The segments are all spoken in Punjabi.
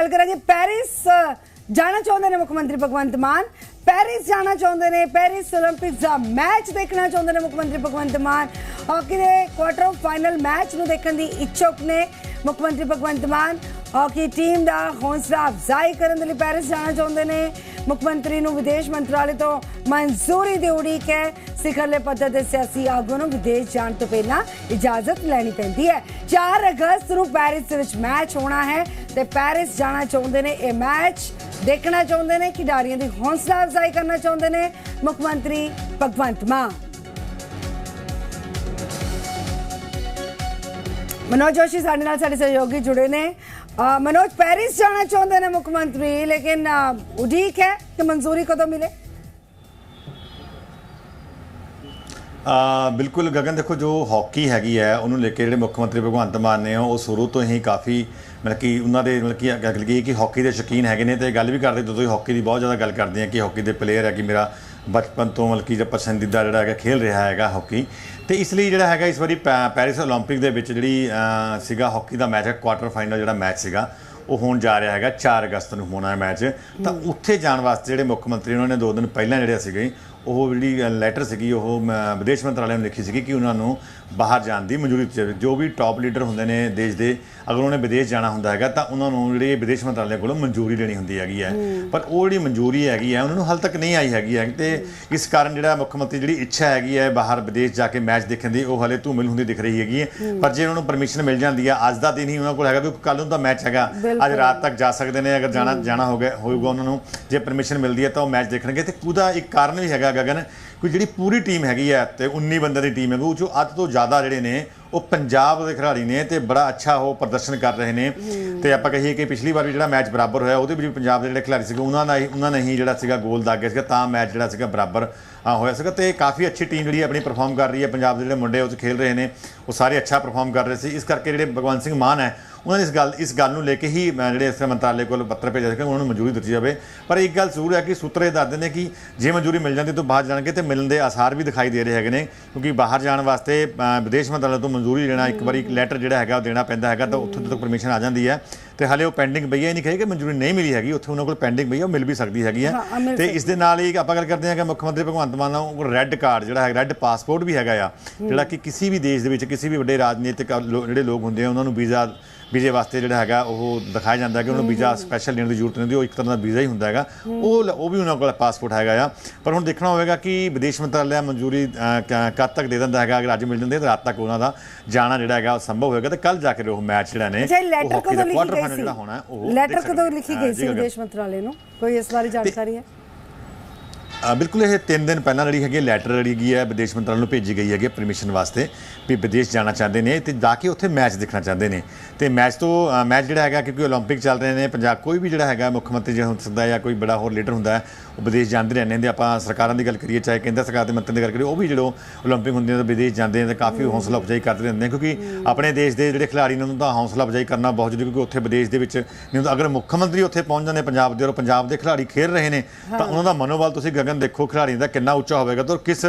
ਗੱਲ ਕਰਾਂ ਜੀ ਪੈਰਿਸ, ਜਾਣਾ ਚਾਹੁੰਦੇ ਨੇ ਮੁੱਖ ਮੰਤਰੀ ਭਗਵੰਤ ਮਾਨ। ਪੈਰਿਸ ਜਾਣਾ ਚਾਹੁੰਦੇ ਨੇ, ਪੈਰਿਸ 올림픽ਸ ਦਾ ਮੈਚ ਦੇਖਣਾ ਚਾਹੁੰਦੇ ਨੇ ਮੁੱਖ ਮੰਤਰੀ ਭਗਵੰਤ ਮਾਨ। ਹਾਕੀ ਦੇ ਕੁਆਟਰ ਫਾਈਨਲ ਮੈਚ ਨੂੰ ਦੇਖਣ ਦੀ ਇੱਛੁਕ ਨੇ ਮੁੱਖ ਮੰਤਰੀ ਭਗਵੰਤ ਮਾਨ। ਹਾਕੀ ਟੀਮ ਦਾ ਹੌਂਸਲਾ ਅਫਜ਼ਾਈ ਕਰਨ ਦੇ ਲਈ ਪੈਰਿਸ ਜਾਣਾ ਚਾਹੁੰਦੇ ਨੇ। ਮੁੱਖ ਮੰਤਰੀ ਨੂੰ ਵਿਦੇਸ਼ ਮੰਤਰਾਲੇ ਤੋਂ ਮਨਜ਼ੂਰੀ ਦੇ ਉਡੀਕ ਹੈ। ਸਿਖਰਲੇ ਪੱਧਰ ਦੇ ਸਿਆਸੀ ਆਗੂ ਨੂੰ ਵਿਦੇਸ਼ ਜਾਣ ਤੋਂ ਪਹਿਲਾਂ ਇਜਾਜ਼ਤ ਲੈਣੀ ਪੈਂਦੀ ਹੈ। 4 ਅਗਸਤ ਨੂੰ ਪੈਰਿਸ ਵਿੱਚ ਮੈਚ ਹੋਣਾ ਹੈ ਤੇ ਪੈਰਿਸ ਜਾਣਾ ਚਾਹੁੰਦੇ ਨੇ ਇਹ ਮੈਚ। ਦੇਖਣਾ ਚਾਹੁੰਦੇ ਨੇ, ਖਿਡਾਰੀਆਂ ਦੀ ਹੌਸਲਾ ਅਫਜ਼ਾਈ ਕਰਨਾ ਚਾਹੁੰਦੇ ਨੇ। ਮੁੱਖ ਮੰਤਰੀ ਭਗਵੰਤ ਮਾਨ। ਮਨੋਜ ਜੋਸ਼ੀ ਸਾਡੇ ਨਾਲ, ਸਾਡੇ ਸਹਿਯੋਗੀ ਜੁੜੇ ਨੇ। ਮਨੋਜ ਪੈਰਿਸ ਜਾਣਾ ਚਾਹੁੰਦੇ ਨੇ ਮੁੱਖ ਮੰਤਰੀ ਲੇਕਿਨ ਉਡੀਕ ਹੈ ਕਿ ਮਨਜ਼ੂਰੀ ਕਦੋਂ ਮਿਲੇ ਆ ਬਿਲਕੁਲ ਗਗਨ ਦੇਖੋ ਜੋ ਹਾਕੀ ਹੈਗੀ ਹੈ ਉਹਨੂੰ ਲੈ ਕੇ ਜਿਹੜੇ ਮੁੱਖ ਮੰਤਰੀ ਭਗਵੰਤ ਮਾਨ ਨੇ ਉਹ ਸ਼ੁਰੂ ਤੋਂ ਹੀ ਕਾਫੀ ਮਤਲਬ ਕਿ ਉਹਨਾਂ ਦੇ ਮਤਲਬ ਕਿ ਗੱਲ ਕੀ ਕਿ ਹਾਕੀ ਦੇ ਸ਼ੌਕੀਨ ਹੈਗੇ ਨੇ ਤੇ ਗੱਲ ਵੀ ਕਰਦੇ ਜਦੋਂ ਹਾਕੀ ਦੀ ਬਹੁਤ ਜ਼ਿਆਦਾ ਗੱਲ ਕਰਦੇ ਆ ਕਿ ਹਾਕੀ ਦੇ ਪਲੇਅਰ ਹੈ ਕਿ ਮੇਰਾ ਬਚਪਨ ਤੋਂ ਮਤਲਬ ਕਿ ਜਿਹੜਾ ਪਸੰਦੀਦਾ ਜਿਹੜਾ ਹੈਗਾ ਖੇਲ ਰਿਹਾ ਹੈਗਾ ਹਾਕੀ ਤੇ ਇਸ ਲਈ ਜਿਹੜਾ ਹੈਗਾ ਇਸ ਵਾਰੀ ਪੈ- ਪੈਰਿਸ 올림픽 ਦੇ ਵਿੱਚ ਜਿਹੜੀ ਅ, ਸੀਗਾ ਹਾਕੀ ਦਾ ਮੈਚ ਹੈ ਕੁਆਟਰ ਫਾਈਨਲ ਜਿਹੜਾ ਮੈਚ ਸੀਗਾ ਉਹ ਹੋਣ ਜਾ ਰਿਹਾ ਹੈਗਾ 4 ਅਗਸਤ ਨੂੰ ਹੋਣਾ ਹੈ ਮੈਚ ਤਾਂ ਉੱਥੇ ਜਾਣ ਵਾਸਤੇ ਜਿਹੜੇ ਮੁੱਖ ਮੰਤਰੀ ਉਹਨਾਂ ਨੇ ਦੋ ਦਿਨ ਪਹਿਲਾਂ ਜਿਹੜੇ ਸੀਗੇ ਉਹ ਜਿਹੜੀ ਲੈਟਰ ਸੀਗੀ ਉਹ ਵਿਦੇਸ਼ ਮੰਤਰਾਲੇ ਨੂੰ ਲਿਖੀ ਸੀਗੀ ਕਿ ਉਹਨਾਂ ਨੂੰ ਬਾਹਰ ਜਾਣ ਦੀ ਮਨਜ਼ੂਰੀ ਦਿੱਤੀ ਜਾਵੇ। ਜੋ ਵੀ ਟਾਪ ਲੀਡਰ ਹੁੰਦੇ ਨੇ ਦੇਸ਼ ਦੇ ਅਗਰ ਉਹਨੇ ਵਿਦੇਸ਼ ਜਾਣਾ ਹੁੰਦਾ ਹੈਗਾ ਤਾਂ ਉਹਨਾਂ ਨੂੰ ਜਿਹੜੀ ਵਿਦੇਸ਼ ਮੰਤਰਾਲੇ ਕੋਲੋਂ ਮਨਜ਼ੂਰੀ ਲੈਣੀ ਹੁੰਦੀ ਹੈਗੀ ਹੈ। ਪਰ ਉਹ ਜਿਹੜੀ ਮਨਜ਼ੂਰੀ ਹੈਗੀ ਹੈ ਉਹਨਾਂ ਨੂੰ ਹਾਲ ਤੱਕ ਨਹੀਂ ਆਈ ਹੈਗੀ ਹੈ ਤੇ ਇਸ ਕਾਰਨ ਜਿਹੜਾ ਮੁੱਖ ਮੰਤਰੀ ਜਿਹੜੀ ਇੱਛਾ ਹੈਗੀ ਹੈ ਬਾਹਰ ਵਿਦੇਸ਼ ਜਾ ਕੇ ਮੈਚ ਦੇਖਣ ਦੀ ਉਹ ਹਲੇ ਧੂਮਿਲ ਹੁੰਦੀ ਦਿਖ ਰਹੀ ਹੈਗੀ ਹੈ। ਪਰ ਜੇ ਉਹਨਾਂ ਨੂੰ ਪਰਮਿਸ਼ਨ ਮਿਲ ਜਾਂਦੀ ਹੈ ਅੱਜ ਦਾ ਦਿਨ ਹੀ ਉਹਨਾਂ ਕੋਲ ਹੈਗਾ ਵੀ ਕੱਲ ਨੂੰ ਤਾਂ ਮੈਚ ਹੈਗਾ। ਅੱਜ ਰਾਤ ਤੱਕ ਜਾ ਸਕਦੇ ਨੇ ਅਗਰ ਜਾਣਾ ਜਾਣਾ ਹੋ ਗਿਆ ਹੋਊਗਾ ਉਹਨਾਂ ਨੂੰ। ਜੇ ਪਰਮਿਸ਼ਨ ਮਿਲਦੀ ਹੈ ਤਾਂ ਉਹ ਮੈਚ ਦੇਖਣਗੇ ਤੇ ਉਹਦਾ ਇੱਕ ਕਾਰਨ ਵੀ ਹੈਗਾ ਗਗਨ ਕੋਈ ਜਿਹੜੀ ਪੂਰੀ ਟੀਮ ਹੈਗੀ ਹੈ ਤੇ 19 ਬੰਦੇ ਦੀ ਟੀਮ ਹੈਗੀ ਉਹ ਚੋਂ ਅੱਧ ਤੋਂ ਜ਼ਿਆਦਾ ਜਿਹੜੇ ਨੇ ਉਹ ਪੰਜਾਬ ਦੇ ਖਿਡਾਰੀ ਨੇ ਤੇ ਬੜਾ ਅੱਛਾ ਉਹ ਪ੍ਰਦਰਸ਼ਨ ਕਰ ਰਹੇ ਨੇ। ਤੇ ਆਪਾਂ ਕਹੀਏ ਕਿ ਪਿਛਲੀ ਵਾਰ ਵੀ ਜਿਹੜਾ ਮੈਚ ਬਰਾਬਰ ਹੋਇਆ ਉਹਦੇ ਵਿੱਚ ਵੀ ਪੰਜਾਬ ਦੇ ਜਿਹੜੇ ਖਿਡਾਰੀ ਸੀਗੇ ਉਹਨਾਂ ਦਾ ਹੀ ਉਹਨਾਂ ਨੇ ਹੀ ਜਿਹੜਾ ਸੀਗਾ ਗੋਲ ਦਾਗਿਆ ਸੀਗਾ ਤਾਂ ਮੈਚ ਜਿਹੜਾ ਸੀਗਾ ਬਰਾਬਰ ਹੋਇਆ ਸੀਗਾ ਤੇ ਕਾਫੀ ਅੱਛੀ ਟੀਮ ਜਿਹੜੀ ਆਪਣੀ ਪਰਫਾਰਮ ਕਰ ਰਹੀ ਹੈ ਪੰਜਾਬ ਦੇ ਜਿਹੜੇ ਮੁੰਡੇ ਉਹ 'ਚ ਖੇਲ ਰਹੇ ਨੇ ਉਹ ਸਾਰੇ ਅੱਛਾ ਪਰਫਾਰਮ ਕਰ ਰਹੇ ਸੀ। ਇਸ ਕਰਕੇ ਜਿਹੜੇ ਭਗਵੰਤ ਸਿੰਘ ਮਾਨ ਹੈ ਉਹਨਾਂ ਨੇ ਇਸ ਗੱਲ ਇਸ ਗੱਲ ਨੂੰ ਲੈ ਕੇ ਹੀ ਅ, ਜਿਹੜੇ ਇਸ ਮੰਤਰਾਲੇ ਕੋਲ ਪੱਤਰ ਭੇਜਿਆ ਸੀ ਕਿ ਉਹਨਾਂ ਨੂੰ ਮਨਜ਼ੂਰੀ ਦਿੱਤੀ ਜਾਵੇ। ਪਰ ਇੱਕ ਗੱਲ ਜ਼ਰੂਰ ਹੈ ਕਿ ਸੂਤਰੇ ਦੱਸਦੇ ਨੇ ਕਿ ਜੇ ਮਨਜ਼ੂਰੀ ਮਿਲ ਜਾਂਦੀ ਤਾਂ ਬਾਹਰ ਜਾਣਗੇ ਤੇ ਮਿਲਣ ਦੇ ਆਸਾਰ ਵੀ ਦਿਖਾਈ ਦੇ ਰਹੇ ਹੈਗੇ ਨੇ ਕਿਉਂਕਿ ਬਾਹਰ ਜਾਣ ਵਾਸਤੇ ਵਿਦੇਸ਼ ਮੰਤਰਾਲੇ ਤੋਂ ਮਨਜ਼ੂਰੀ ਲੈਣਾ ਇੱਕ ਵਾਰੀ ਲੈਟਰ ਜਿਹੜਾ ਹੈਗਾ ਉਹ ਦੇਣਾ ਪੈਂਦਾ ਹੈਗਾ ਤਾਂ ਉੱਥੋਂ ਤੱਕ ਪਰਮਿਸ਼ਨ ਆ ਜਾਂਦੀ ਹੈ। ਤੇ ਹਲੇ ਉਹ ਪੈਂਡਿੰਗ ਪਈ ਹੈ ਨਹੀਂ ਕਹੇ ਕਿ ਮਨਜ਼ੂਰੀ ਨਹੀਂ ਮਿਲੀ ਹੈਗੀ ਉੱਥੇ ਉਹਨਾਂ ਕੋਲ ਪੈਂਡਿੰਗ ਪਈ ਹੈ ਉਹ ਮਿਲ ਵੀ ਸਕਦੀ ਹੈਗੀ ਹੈ। ਮਿਲ ਤੇ ਇਸ ਦੇ ਨਾਲ ਹੀ ਆਪਾਂ ਗੱਲ ਕਰਦੇ ਹਾਂ ਕਿ ਮੁੱਖ ਮੰਤਰੀ ਭਗਵੰਤ ਮਾਨ ਦਾ ਰੈੱਡ ਕਾਰਡ ਜਿਹੜਾ ਹੈ ਰੈੱਡ ਪਾਸਪੋਰਟ ਵੀ ਹੈਗਾ ਆ ਜਿਹੜਾ ਕਿ ਕਿਸੇ ਵੀ ਦੇਸ਼ ਦੇ ਵਿੱਚ ਕਿਸੇ ਵੀ ਵੱਡੇ ਰਾਜਨੀਤਿਕ ਜਿਹੜੇ ਲੋਕ ਹੁੰਦੇ ਆ ਉਹਨਾਂ ਨੂੰ ਵੀਜ਼ਾ ਵੀਜ਼ੇ ਵਾਸਤੇ ਜਿਹੜਾ ਹੈਗਾ ਉਹ ਦਿਖਾਇਆ ਜਾਂਦਾ ਕਿ ਉਹਨਾਂ ਨੂੰ ਵੀਜ਼ਾ ਸਪੈਸ਼ਲ ਲੈਣ ਦੀ ਜ਼ਰੂਰਤ ਨਹੀਂ ਹੁੰਦੀ ਉਹ ਇੱਕ ਤਰ੍ਹਾਂ ਦਾ ਵੀਜ਼ਾ ਹੀ ਹੁੰਦਾ ਹੈਗਾ। ਉਹ ਉਹ ਵੀ ਉਹਨਾਂ ਕੋਲ ਪਾਸਪੋਰਟ ਹੈਗਾ ਆ। ਪਰ ਹੁਣ ਦੇਖਣਾ ਹੋਵੇਗਾ ਕਿ ਵਿਦੇਸ਼ ਮੰਤਰਾਲਾ ਮਨਜ਼ੂਰੀ ਕਦ ਤੱਕ ਦੇ ਦਿੰਦਾ ਹੈਗਾ ਅਗਰ ਅੱਜ ਮਿਲ ਜਾਂਦੇ ਤਾਂ ਰਾਤ ਤੱਕ ਉਹਨਾਂ ਦਾ ਜਾਣਾ ਜਿਹੜਾ ਹੈਗਾ ਉਹ ਸੰਭਵ ਹੋਵੇਗਾ ਤੇ ਕੱਲ ਜਾ ਕੇ ਉਹ ਮੈਚ ਜਿਹੜਾ ਨੇ ਉਹ ਹਾਕੀ ਦਾ final ਗਈ ਜਿਹੜਾ ਹੋਣਾ ਉਹ ਲੈਟਰ ਕਦੋਂ ਲਿਖੀ। ਗਈ ਸੀ। ਵਿਦੇਸ਼ ਮੰਤਰਾਲੇ ਨੂੰ? ਕੋਈ ਇਸ ਬਾਰੇ ਜਾਣਕਾਰੀ ਹੈ? ਬਿਲਕੁਲ ਇਹ 3 ਦਿਨ ਪਹਿਲਾਂ ਜਿਹੜੀ ਹੈਗੀ ਲੈਟਰ ਜਿਹੜੀ ਹੈਗੀ ਹੈ ਵਿਦੇਸ਼ ਮੰਤਰਾਲੇ ਨੂੰ ਭੇਜੀ ਗਈ ਹੈਗੀ ਪਰਮਿਸ਼ਨ ਵਾਸਤੇ ਵੀ ਵਿਦੇਸ਼ ਜਾਣਾ ਚਾਹੁੰਦੇ ਨੇ ਤੇ ਜਾ ਕੇ ਉੱਥੇ ਮੈਚ ਦੇਖਣਾ ਚਾਹੁੰਦੇ ਨੇ ਤੇ ਮੈਚ ਤੋਂ ਅ, ਮੈਚ ਜਿਹੜਾ ਹੈਗਾ ਕਿਉਂਕਿ 올림픽 ਚੱਲ ਰਹੇ ਨੇ ਪੰਜਾਬ ਕੋਈ ਵੀ ਜਿਹੜਾ ਹੈਗਾ ਮੁੱਖ ਮੰਤਰੀ ਜੇ ਹੋ ਸਕਦਾ ਹੈ ਜਾਂ ਕੋਈ ਬੜਾ ਹੋਰ ਲੀਡਰ ਹੁੰਦਾ ਹੈ ਉਹ ਵਿਦੇਸ਼ ਜਾਂਦੇ ਰਹਿੰਦੇ ਨੇ ਆਪਾਂ ਸਰਕਾਰਾਂ ਦੀ ਗੱਲ ਕਰੀਏ ਚਾਹੇ ਕੇਂਦਰ ਸਰਕਾਰ ਦੇ ਮੰਤਰੀ ਦੀ ਗੱਲ ਕਰੀਏ ਉਹ ਵੀ ਜਦੋਂ 올림픽 ਹੁੰਦੇ ਨੇ ਤਾਂ ਵਿਦੇਸ਼ ਜਾਂਦੇ ਨੇ ਤਾਂ ਕਾਫੀ ਹੌਸਲਾ ਅਫਜ਼ਾਈ ਕਰਦੇ ਰਹਿੰਦੇ ਨੇ ਕਿਉਂਕਿ ਆਪਣੇ ਦੇਸ਼ ਦੇ ਜਿਹੜੇ ਖਿਡਾਰੀ ਨੇ ਉਹਨਾਂ ਦਾ ਹੌਸਲਾ ਅਫਜ਼ਾਈ ਕਰਨਾ ਬਹੁਤ ਜ਼ਰੂਰੀ ਕਿਉਂਕਿ ਉੱਥੇ ਵਿਦੇਸ਼ ਦੇ ਵਿੱਚ ਨਹੀਂ ਤਾਂ ਅਗਰ ਮੁੱਖ ਮੰਤਰੀ ਉੱਥੇ ਪਹੁੰਚ ਜਾਂਦੇ ਪੰਜਾਬ ਦੇ ਔਰ ਪੰਜਾਬ ਦੇ ਖਿਡਾਰੀ ਖੇਡ ਰਹੇ ਨੇ ਤਾਂ ਉਹਨਾਂ ਦਾ ਮਨੋਬਲ ਤੁਸੀਂ ਗਗਨ ਕੌਨਫੀਡੈਂਸ ਦੇਖੋ ਖਿਡਾਰੀਆਂ ਦਾ ਕਿੰਨਾ ਉੱਚਾ ਹੋਵੇਗਾ ਤੇ ਕਿਸ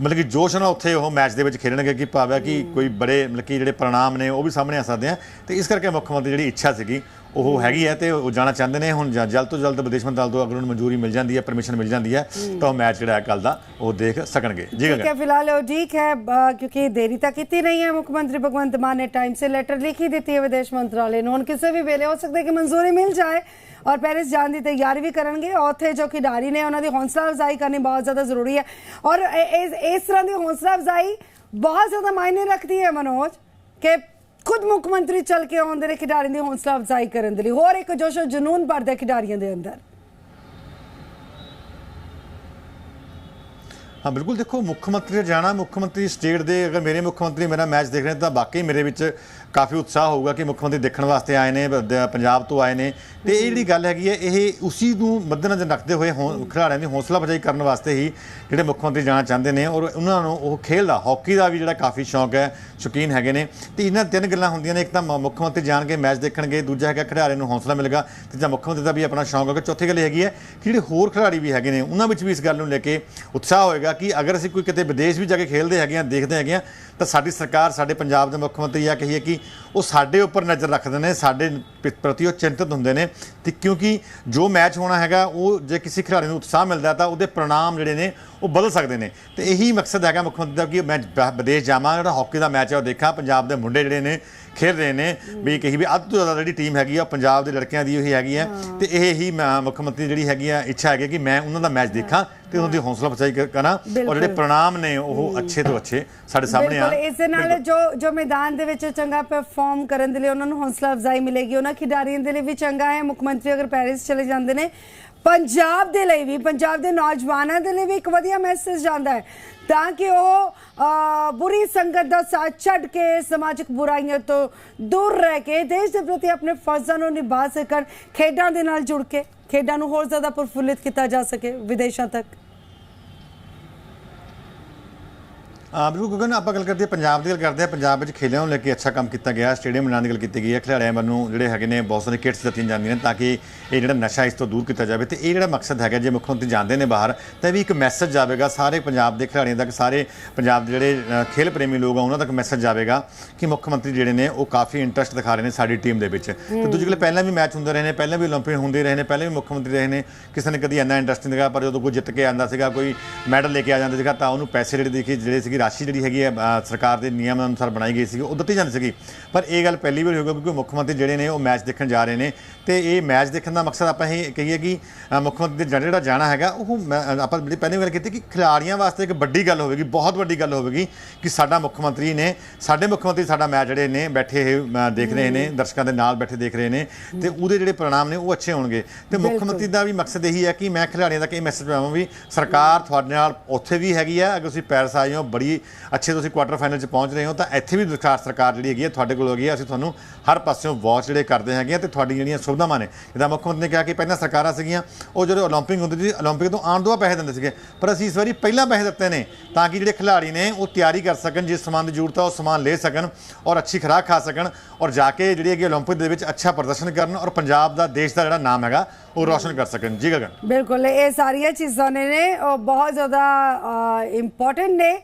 ਮਤਲਬ ਕਿ ਜੋਸ਼ ਨਾਲ ਉੱਥੇ ਉਹ ਮੈਚ ਦੇ ਵਿੱਚ ਖੇਡਣਗੇ ਕਿ ਭਾਵੇਂ ਕਿ ਕੋਈ ਬੜੇ ਮਤਲਬ ਕਿ ਜਿਹੜੇ ਪ੍ਰਣਾਮ ਨੇ ਉਹ ਵੀ ਸਾਹਮਣੇ ਆ ਸਕਦੇ ਆ। ਤੇ ਇਸ ਕਰਕੇ ਮੁੱਖ ਮੰਤਰੀ ਜਿਹੜੀ ਇੱਛਾ ਸੀਗੀ ਉਹ ਹੈਗੀ ਹੈ ਤੇ ਉਹ ਜਾਣਾ ਚਾਹੁੰਦੇ ਨੇ ਹੁਣ ਜ- ਜਲਦ ਤੋਂ ਜਲਦ ਵਿਦੇਸ਼ ਮੰਤਰਾਲੇ ਤੋਂ ਅਗਰ ਉਹਨੂੰ ਮਨਜ਼ੂਰੀ ਮਿਲ ਜਾਂਦੀ ਹੈ ਪਰਮਿਸ਼ਨ ਮਿਲ ਜਾਂਦੀ ਹੈ ਤਾਂ ਉਹ ਮੈਚ ਜਿਹੜਾ ਹੈ ਕੱਲ ਦਾ ਉਹ ਦੇਖ ਸਕਣਗੇ ਜੀ ठीक ਗਗਨ है फिलहाल वो ठीक है अ, क्योंकि देरी तक इतनी नहीं है मुख्यमंत्री भगवंत मान ने टाइम से लेटर लिखी दी है विदेश मंत्रालय ने ਹੁਣ ਕਿਸੇ ਵੀ ਵੇਲੇ ਹੋ ਸਕਦਾ ਹੈ ਕਿ ਮਨਜ਼ੂਰੀ ਮਿਲ ਜਾਏ ਔਰ ਪੈਰਿਸ ਜਾਣ ਦੀ ਤਿਆਰੀ ਵੀ ਕਰਨਗੇ ਉੱਥੇ ਜੋ ਖਿਡਾਰੀ ਨੇ ਉਹਨਾਂ ਦੀ ਹੌਸਲਾ ਅਫਜ਼ਾਈ ਕਰਨੀ ਬਹੁਤ ਜ਼ਿਆਦਾ ਜ਼ਰੂਰੀ ਹੈ ਔਰ ਇਹ- ਇਸ ਇਸ ਤਰ੍ਹਾਂ ਦੀ ਹੌਸਲਾ ਅਫਜ਼ਾਈ ਬਹੁਤ ਜ਼ਿਆਦਾ ਮਾਇਨੇ ਰੱਖਦੀ ਹੈ ਮਨੋਜ ਕਿ ਖੁਦ ਮੁੱਖ ਮੰਤਰੀ ਚੱਲ ਕੇ ਆਉਂਦੇ ਨੇ ਖਿਡਾਰੀਆਂ ਦੀ ਹੌਸਲਾ ਅਫਜ਼ਾਈ ਕਰਨ ਦੇ ਲਈ। ਹੋਰ ਇੱਕ ਜੋਸ਼ੋ ਜਨੂਨ ਭਰਦਾ ਖਿਡਾਰੀਆਂ ਦੇ ਅੰਦਰ। ਹਾਂ, ਬਿਲਕੁਲ ਦੇਖੋ, ਮੁੱਖ ਮੰਤਰੀ ਜਾਣਾ, ਮੁੱਖ ਮੰਤਰੀ ਸਟੇਟ ਦੇ ਅਗਰ ਮੇਰੇ ਮੁੱਖ ਮੰਤਰੀ ਮੇਰਾ ਮੈਚ ਦੇਖ ਰਹੇ ਨੇ, ਤਾਂ ਵਾਕਈ ਮੇਰੇ ਵਿੱਚ ਕਾਫੀ ਉਤਸ਼ਾਹ ਹੋਊਗਾ ਕਿ ਮੁੱਖ ਮੰਤਰੀ ਦੇਖਣ ਵਾਸਤੇ ਆਏ ਨੇ ਪੰਜਾਬ ਤੋਂ ਆਏ ਨੇ। ਤੇ ਇਹ ਜਿਹੜੀ ਗੱਲ ਹੈਗੀ ਹੈ, ਇਹ ਉਸੀ ਨੂੰ ਮੱਦੇਨਜ਼ਰ ਰੱਖਦੇ ਹੋਏ ਹੌ- ਖਿਡਾਰੀਆਂ ਦੀ ਹੌਸਲਾ ਅਫਜ਼ਾਈ ਕਰਨ ਵਾਸਤੇ ਹੀ ਜਿਹੜੇ ਮੁੱਖ ਮੰਤਰੀ ਜਾਣਾ ਚਾਹੁੰਦੇ ਨੇ ਔਰ ਉਹਨਾਂ ਨੂੰ ਉਹ ਖੇਲ ਦਾ, ਹਾਕੀ ਦਾ ਵੀ ਜਿਹੜਾ ਕਾਫੀ ਸ਼ੌਂਕ ਹੈ, ਸ਼ੌਕੀਨ ਹੈਗੇ ਨੇ। ਤੇ ਇਹਨਾਂ ਤਿੰਨ ਗੱਲਾਂ ਹੁੰਦੀਆਂ ਨੇ, ਇੱਕ ਤਾਂ ਮ- ਮੁੱਖ ਮੰਤਰੀ ਜਾਣ ਕੇ ਮੈਚ ਦੇਖਣਗੇ, ਦੂਜਾ ਹੈਗਾ ਖਿਡਾਰੀਆਂ ਨੂੰ ਹੌਸਲਾ ਮਿਲੇਗਾ ਤੇ ਜਾਂ ਮੁੱਖ ਮੰਤਰੀ ਦਾ ਵੀ ਆਪਣਾ ਸ਼ੌਂਕ ਹੋਗਾ, ਚੌਥੀ ਗੱਲ ਇਹ ਹੈਗੀ ਹੈ ਕਿ ਜਿਹੜੇ ਹੋਰ ਖਿਡਾਰੀ ਵੀ ਹੈਗੇ ਨੇ, ਉਹਨਾਂ ਵਿੱਚ ਵੀ ਇਸ ਗੱਲ ਨੂੰ ਲੈ ਕੇ ਉਤਸ਼ਾਹ ਹੋਏਗਾ ਕਿ ਅਗਰ ਅਸੀਂ ਕੋਈ ਕਿਤੇ ਵਿਦੇਸ਼ ਵੀ ਜਾ ਕੇ ਖੇਲਦੇ ਹੈਗੇ ਆ ਦੇਖਦੇ ਹੈਗੇ ਆ ਤਾਂ ਸਾਡੀ ਸਰਕਾਰ ਸਾਡੇ ਪੰਜਾਬ ਦੇ ਮੁੱਖ ਮੰਤਰੀ ਆ ਕਹੀਏ ਕਿ ਉਹ ਸਾਡੇ ਉੱਪਰ ਨਜ਼ਰ ਰੱਖਦੇ ਨੇ ਸਾਡੇ ਪ੍ਰਤੀ ਉਹ ਚਿੰਤਤ ਹੁੰਦੇ ਨੇ। ਤੇ ਕਿਉਂਕਿ ਜੋ ਮੈਚ ਹੋਣਾ ਹੈਗਾ ਉਹ ਜੇ ਕਿਸੇ ਖਿਡਾਰੀ ਨੂੰ ਉਤਸ਼ਾਹ ਮਿਲਦਾ ਤਾਂ ਉਹਦੇ ਪ੍ਰਣਾਮ ਜਿਹੜੇ ਨੇ ਉਹ ਬਦਲ ਸਕਦੇ ਨੇ। ਤੇ ਇਹੀ ਮਕਸਦ ਹੈਗਾ ਮੁੱਖ ਮੰਤਰੀ ਦਾ ਕਿ ਮੈਂ ਵਿਦੇਸ਼ ਜਾਵਾਂ ਜਿਹੜਾ ਹਾਕੀ ਦਾ ਮੈਚ ਹੈ ਉਹ ਦੇਖਾਂ ਪੰਜਾਬ ਦੇ ਮੁੰਡੇ ਜਿਹੜੇ ਨੇ ਖੇਡ ਰਹੇ ਨੇ ਵੀ ਕਹੀ ਵੀ ਅੱਧ ਤੋਂ ਜ਼ਿਆਦਾ ਜਿਹੜੀ ਟੀਮ ਹੈਗੀ ਆ ਪੰਜਾਬ ਦੇ ਲੜਕਿਆਂ ਦੀ ਉਹੀ ਹੈਗੀ ਹੈ। ਤੇ ਇਹ ਹੀ ਮੈਂ- ਮੁੱਖ ਮੰਤਰੀ ਜਿਹੜੀ ਹੈਗੀ ਆ ਇੱਛਾ ਹੈਗੀ ਕਿ ਮੈਂ ਉਹਨਾਂ ਦਾ ਮੈਚ ਦੇਖਾਂ ਤੇ ਉਹਨਾਂ ਦੀ ਹੌਸਲਾ ਅਫਜ਼ਾਈ ਕਰ- ਕਰਾਂ। ਔਰ ਜਿਹੜੇ। ਪ੍ਰਣਾਮ ਨੇ ਉਹ ਅੱਛੇ ਤੋਂ ਅੱਛੇ ਸਾਡੇ ਸਾਹਮਣੇ ਆ। ਬਿਲਕੁਲ ਇਸ ਦੇ ਨਾਲ ਜੋ ਜੋ ਮੈਦਾਨ ਦੇ ਵਿੱਚ ਚੰਗਾ ਪਰਫਾਰਮ ਕਰਨ ਦੇ ਲਈ ਉਹਨਾਂ ਨੂੰ ਹੌਸਲਾ ਅਫਜ਼ਾਈ ਮਿਲੇਗੀ। ਉਹਨਾਂ ਖਿਡਾਰੀਆਂ ਦੇ ਲਈ ਵੀ ਚੰਗਾ ਹੈ। ਮੁੱਖ ਮੰਤਰੀ ਅਗਰ ਪੈਰਿਸ ਚਲੇ ਜਾਂਦੇ ਨੇ ਪੰਜਾਬ ਦੇ ਲਈ ਵੀ ਪੰਜਾਬ ਦੇ ਨੌਜਵਾਨਾਂ ਦੇ ਲਈ ਵੀ ਇੱਕ ਵਧੀਆ ਮੈਸੇਜ ਜਾਂਦਾ ਹੈ। ਤਾਂ ਕਿ ਉਹ ਬੁਰੀ ਸੰਗਤ ਦਾ ਸਾਥ ਛੱਡ ਕੇ ਸਮਾਜਿਕ ਬੁਰਾਈਆਂ ਤੋਂ ਦੂਰ ਰਹਿ ਕੇ ਦੇਸ਼ ਦੇ ਪ੍ਰਤੀ ਆਪਣੇ ਫਰਜ਼ਾਂ ਨੂੰ ਨਿਭਾ ਸਕਣ ਖੇਡਾਂ ਦੇ ਨਾਲ ਜੁੜ ਕੇ ਖੇਡਾਂ ਨੂੰ ਹੋਰ ਜ਼ਿਆਦਾ ਪ੍ਰਫੁੱਲਿਤ ਕੀਤਾ ਜਾ ਸਕੇ ਵਿਦੇਸ਼ਾਂ ਤੱਕ ਆ ਬਿਲਕੁਲ ਗਗਨ ਆਪਾਂ ਗੱਲ ਕਰਦੇ ਹਾਂ ਪੰਜਾਬ ਦੀ ਗੱਲ ਕਰਦੇ ਹਾਂ ਪੰਜਾਬ ਵਿੱਚ ਖੇਲਿਆਂ ਨੂੰ ਲੈ ਕੇ ਅੱਛਾ ਕੰਮ ਕੀਤਾ ਗਿਆ ਸਟੇਡੀਅਮ ਬਣਾਉਣ ਦੀ ਗੱਲ ਕੀਤੀ ਗਈ ਹੈ ਖਿਡਾਰੀਆਂ ਵੱਲੋਂ ਜਿਹੜੇ ਹੈਗੇ ਨੇ ਬਹੁਤ ਸਾਰੇ ਕਿਟਸ ਦਿੱਤੀਆਂ ਜਾਂਦੀਆਂ ਨੇ ਤਾਂ ਕਿ ਇਹ ਜਿਹੜਾ ਨਸ਼ਾ ਇਸ ਤੋਂ ਦੂਰ ਕੀਤਾ ਜਾਵੇ ਤੇ ਇਹ ਜਿਹੜਾ ਮਕਸਦ ਹੈਗਾ ਜੇ ਮੁੱਖ ਮੰਤਰੀ ਜਾਂਦੇ ਨੇ ਬਾਹਰ ਤਾਂ ਇਹ ਵੀ ਇੱਕ ਮੈਸੇਜ ਜਾਵੇਗਾ ਸਾਰੇ ਪੰਜਾਬ ਦੇ ਖਿਡਾਰੀਆਂ ਤੱਕ ਸਾਰੇ ਪੰਜਾਬ ਦੇ ਜਿਹੜੇ ਅ, ਖੇਲ ਪ੍ਰੇਮੀ ਲੋਕ ਆ ਉਹਨਾਂ ਤੱਕ ਮੈਸੇਜ ਜਾਵੇਗਾ ਕਿ ਮੁੱਖ ਮੰਤਰੀ ਜਿਹੜੇ ਨੇ ਉਹ ਕਾਫੀ ਇੰਟਰਸਟ ਦਿਖਾ ਰਹੇ ਨੇ ਸਾਡੀ ਟੀਮ ਦੇ ਵਿੱਚ ਤੇ ਦੂਜੀ ਗੱਲ ਪਹਿਲਾਂ ਵੀ ਮੈਚ ਹੁੰਦੇ ਰਹੇ ਨੇ ਪਹਿਲਾਂ ਵੀ 올림픽 ਹੁੰਦੇ ਰਹੇ ਨੇ ਪਹਿਲਾਂ ਵੀ ਮੁੱਖ ਮੰਤਰੀ ਰਹੇ ਨੇ ਕਿਸੇ ਨੇ ਕਦੀ ਇੰਨਾ ਇੰਟਰਸਟ ਨਹੀਂ ਦਿਖਾਇਆ ਪਰ ਜਦੋਂ ਕੋਈ ਜਿੱਤ ਕੇ ਆਂਦਾ ਸੀਗਾ ਕੋਈ ਮੈਡਲ ਲੈ ਕੇ ਆ ਜਾਂਦਾ ਸੀਗਾ ਤਾਂ ਉਹਨੂੰ ਪੈਸੇ ਜਿਹੜੇ ਦੇਖੀ ਜਿਹੜੇ ਸੀਗੀ ਰਾਸ਼ੀ ਜਿਹੜੀ ਹੈਗੀ ਹੈ ਸਰਕਾਰ ਦੇ ਨਿਯਮ ਅਨੁਸਾਰ ਬਣਾਈ ਗਈ ਸੀਗੀ ਉਹ ਦਿੱਤੀ ਜਾਂਦੀ ਸੀਗੀ। ਪਰ ਇਹ ਗੱਲ ਪਹਿਲੀ ਵਾਰ ਹੋਊਗਾ ਕਿਉਂਕਿ ਮੁੱਖ ਮੰਤਰੀ ਜਿਹੜੇ ਨੇ ਉਹ ਮੈਚ ਦੇਖਣ ਜਾ ਰਹੇ ਨੇ ਤੇ ਇਹ ਮੈਚ ਦੇਖਣ ਦਾ ਮਕਸਦ ਆਪਾਂ ਇਹ ਕਹੀਏ ਕਿ ਮੁੱਖ ਮੰਤਰੀ ਦਾ ਜਿਹੜਾ ਜਾਣਾ ਹੈਗਾ ਉਹ ਆਪਾਂ ਜਿਹੜੀ ਪਹਿਲੀ ਵਾਰ ਕੀਤੀ ਕਿ ਖਿਡਾਰੀਆਂ ਵਾਸਤੇ ਇੱਕ ਵੱਡੀ ਗੱਲ ਹੋਵੇਗੀ ਬਹੁਤ ਵੱਡੀ ਗੱਲ ਹੋਵੇਗੀ ਕਿ ਸਾਡਾ ਮੁੱਖ ਮੰਤਰੀ ਨੇ ਸਾਡੇ ਮੁੱਖ ਮੰਤਰੀ ਸਾਡਾ ਮੈਚ ਜਿਹੜੇ ਨੇ ਬੈਠੇ ਦੇਖ ਰਹੇ ਨੇ ਦਰਸ਼ਕਾਂ ਦੇ ਨਾਲ ਬੈਠੇ ਦੇਖ ਰਹੇ ਨੇ ਤੇ ਉਹਦੇ ਜਿਹੜੇ ਪ੍ਰਾਣਾਮ ਨੇ ਉਹ ਅੱਛੇ ਹੋਣਗੇ। ਤੇ ਮੁੱਖ। ਮੰਤਰੀ ਦਾ ਵੀ ਮਕਸਦ ਇਹੀ ਹੈ ਕਿ ਮੈਂ ਖਿਡਾਰੀਆਂ ਤੱਕ ਇਹ ਮੈਸੇਜ ਪਾਵਾਂ ਵੀ ਸਰਕਾਰ ਤੁਹਾਡੇ ਨਾਲ ਉੱਥੇ ਵੀ ਹੈਗੀ ਹੈ ਅਗਰ ਤੁਸੀਂ ਪੈਰਿਸ ਆਏ ਹੋ ਬੜੀ ਅੱਛੇ ਤੁਸੀਂ ਕੁਆਟਰ ਫਾਈਨਲ 'ਚ ਪਹੁੰਚ ਰਹੇ ਹੋ ਤਾਂ ਇੱਥੇ ਵੀ ਸਰਕਾਰ ਸਰਕਾਰ ਜਿਹੜੀ ਹੈਗੀ ਹੈ ਤੁਹਾਡੇ ਕੋਲ ਹੈਗੀ ਹੈ ਅਸੀਂ ਤੁਹਾਨੂੰ ਹਰ ਪਾਸਿਓਂ ਵਾਚ ਜਿਹੜੇ ਕਰਦੇ ਹੈਗੇ ਆ ਤੇ ਤੁਹਾਡੀ ਜਿਹੜੀਆਂ ਸੁਵਿਧਾਵਾਂ ਨੇ ਜਿੱਦਾਂ ਮੁੱਖ ਮੰਤਰੀ ਨੇ ਕਿਹਾ ਕਿ ਪਹਿਲਾਂ ਸਰਕਾਰਾਂ ਸੀਗੀਆਂ ਉਹ ਜਦੋਂ 올림픽 ਹੁੰਦੀ ਸੀ 올림픽 ਤੋਂ ਆਉਣ ਤੋਂ ਬਾਅਦ ਪੈਸੇ ਦਿੰਦੇ ਸੀਗੇ ਪਰ ਅਸੀਂ ਇਸ ਵਾਰੀ ਪਹਿਲਾਂ ਪੈਸੇ ਦਿੱਤੇ ਨੇ ਤਾਂ ਕਿ ਜਿਹੜੇ ਖਿਡਾਰੀ ਨੇ ਉਹ ਤਿਆਰੀ ਕਰ ਸਕਣ ਜਿਸ ਸਮਾਨ ਦੀ ਜ਼ਰੂਰਤ ਹੈ ਉਹ ਸਮਾਨ ਲੈ ਸਕਣ ਔਰ ਅੱਛੀ ਖੁਰਾਕ ਖਾ ਸਕਣ ਔਰ ਜਾ ਕੇ ਜਿਹੜੀ ਹੈਗੀ 올림픽 ਦੇ ਵਿੱਚ ਅੱਛਾ ਪ੍ਰਦਰਸ਼ਨ ਕਰਨ ਔਰ ਪੰਜਾਬ ਦਾ ਦੇਸ਼ ਦਾ ਜਿਹੜਾ ਨਾਮ ਹੈਗਾ ਉਹ ਰੋਸ਼ਨ ਕਰ ਸਕਣ ਜੀ ਗਗਨ ਬਿਲਕੁਲ ਇਹ ਸਾਰੀਆਂ ਚੀਜ਼ਾਂ ਨੇ ਨੇ ਉਹ ਬਹੁਤ ਜ਼ਿਆਦਾ ਇੰਪੋਰਟੈਂਟ ਨੇ ਅ,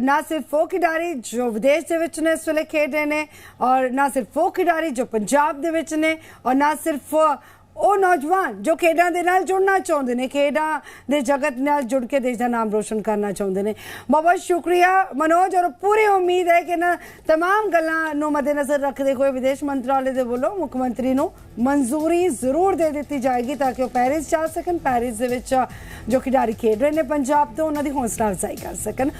ਨਾ ਸਿਰਫ ਉਹ ਖਿਡਾਰੀ ਜੋ ਵਿਦੇਸ਼ ਦੇ ਵਿੱਚ ਨੇ ਇਸ ਵੇਲੇ ਖੇਡ ਰਹੇ ਨੇ ਔਰ ਨਾ ਸਿਰਫ ਉਹ ਖਿਡਾਰੀ ਜੋ ਪੰਜਾਬ ਦੇ ਵਿੱਚ ਨੇ ਔਰ ਨਾ ਸਿਰਫ ਉਹ ਨੌਜਵਾਨ ਜੋ ਖੇਡਾਂ ਦੇ ਨਾਲ ਜੁੜਨਾ ਚਾਹੁੰਦੇ ਨੇ ਖੇਡਾਂ ਦੇ ਜਗਤ ਨਾਲ ਜੁੜ ਕੇ ਦੇਸ਼ ਦਾ ਨਾਮ ਰੋਸ਼ਨ ਕਰਨਾ ਚਾਹੁੰਦੇ ਨੇ ਬਹੁਤ ਬਹੁਤ ਸ਼ੁਕਰੀਆ ਮਨੋਜ ਔਰ ਪੂਰੀ ਉਮੀਦ ਹੈ ਕਿ ਨਾ तमाम ਗੱਲਾਂ ਨੂੰ ਮੱਦੇਨਜ਼ਰ ਰੱਖਦੇ ਹੋਏ ਵਿਦੇਸ਼ ਮੰਤਰਾਲੇ ਦੇ ਵੱਲੋਂ ਮੁੱਖ ਮੰਤਰੀ ਨੂੰ ਮਨਜ਼ੂਰੀ ਜ਼ਰੂਰ ਦੇ ਦਿੱਤੀ ਜਾਏਗੀ ਤਾਂ ਕਿ ਉਹ ਪੈਰਿਸ ਜਾ ਸਕਣ ਪੈਰਿਸ ਦੇ ਵਿੱਚ ਜੋ ਖਿਡਾਰੀ ਖੇਡ ਰਹੇ ਨੇ ਪੰਜਾਬ ਤੋਂ ਉਹਨਾਂ ਦੀ ਹੌਸਲਾ ਅਫਜ਼ਾਈ ਕਰ ਸਕਣ